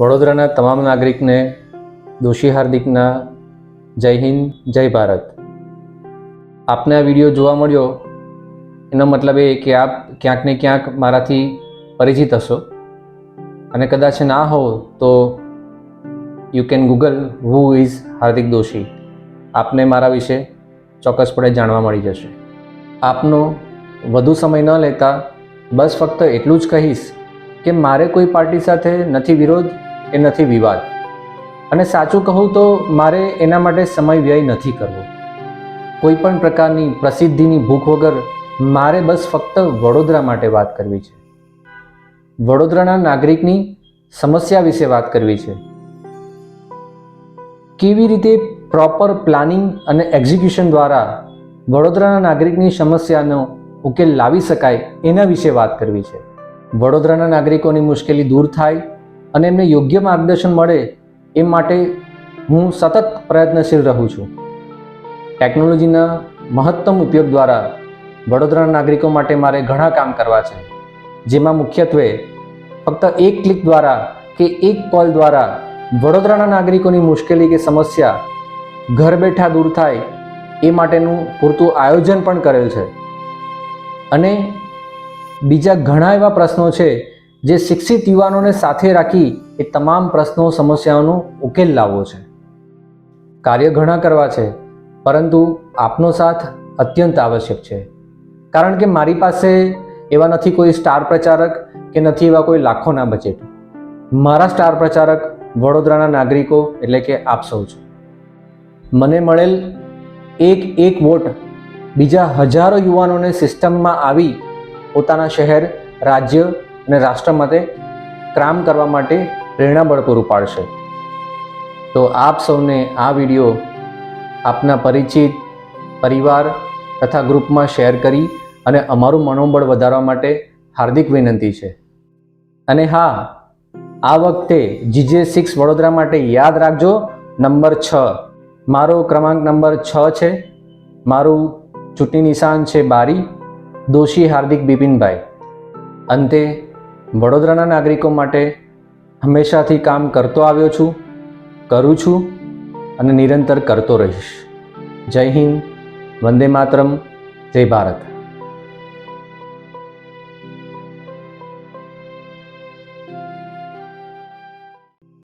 વડોદરાના તમામ નાગરિકને દોષી હાર્દિકના જય હિન્દ, જય ભારત. આપને આ વીડિયો જોવા મળ્યો, એનો મતલબ એ કે આપ ક્યાંક ને ક્યાંક મારાથી પરિચિત હશો. અને કદાચ ના હો તો you can Google who is Hardik Doshi. આપને મારા વિશે ચોક્કસપણે જાણવા મળી જશે. આપનો વધુ સમય ન લેતા બસ ફક્ત એટલું જ કહીશ કે મારે કોઈ પાર્ટી સાથે નથી વિરોધ એ નથી વિવાદ. અને સાચું કહું તો મારે એના માટે સમય વ્યય નથી કરવો. કોઈ પણ પ્રકારની પ્રસિદ્ધિની ભૂખ વગર મારે બસ ફક્ત વડોદરા માટે વાત કરવી છે. વડોદરાના નાગરિકની સમસ્યા વિશે વાત કરવી છે. કેવી રીતે પ્રોપર પ્લાનિંગ અને એક્ઝિક્યુશન દ્વારા વડોદરાના નાગરિકની સમસ્યાનો ઉકેલ લાવી શકાય એના વિશે વાત કરવી છે. વડોદરાના નાગરિકોની મુશ્કેલી દૂર થાય અને એમને યોગ્ય માર્ગદર્શન મળે એ માટે હું સતત પ્રયત્નશીલ રહું છું. ટેકનોલોજીના મહત્તમ ઉપયોગ દ્વારા વડોદરાના નાગરિકો માટે મારે ઘણા કામ કરવા છે. જેમાં મુખ્યત્વે ફક્ત એક ક્લિક દ્વારા કે એક કોલ દ્વારા વડોદરાના નાગરિકોની મુશ્કેલી કે સમસ્યા ઘર બેઠા દૂર થાય એ માટેનું પૂરતું આયોજન પણ કરેલ છે. અને બીજા ઘણા એવા પ્રશ્નો છે જે શિક્ષિત યુવાનોને સાથે રાખી એ તમામ પ્રશ્નો, સમસ્યાઓનો ઉકેલ લાવવો છે. કાર્ય ઘણા કરવા છે, પરંતુ આપનો સાથ અત્યંત આવશ્યક છે. કારણ કે મારી પાસે એવા નથી કોઈ સ્ટાર પ્રચારક કે નથી એવા કોઈ લાખોના બજેટ. મારા સ્ટાર પ્રચારક વડોદરાના નાગરિકો એટલે કે આપ સૌ છો. મને મળેલ એક એક વોટ બીજા હજારો યુવાનોને સિસ્ટમમાં આવી પોતાના શહેર, રાજ્ય અને રાષ્ટ્ર માટે કામ કરવા માટે પ્રેરણાબળ પૂરું પાડશે. તો આપ સૌને આ વીડિયો આપના પરિચિત, પરિવાર તથા ગ્રુપમાં શેર કરી અને અમારું મનોબળ વધારવા માટે હાર્દિક વિનંતી છે. અને હા, આ વખતે જીજે સિક્સ વડોદરા માટે યાદ રાખજો, નંબર છ. મારો ક્રમાંક નંબર છ છે. મારું ચૂંટણી નિશાન છે બારી દોષી હાર્દિક બિપિનભાઈ. અંતે વડોદરાના નાગરિકો માટે હંમેશાથી કામ કરતો આવ્યો છું, કરું છું અને નિરંતર કરતો રહીશ. જય હિન્દ, વંદે માતરમ, જય ભારત.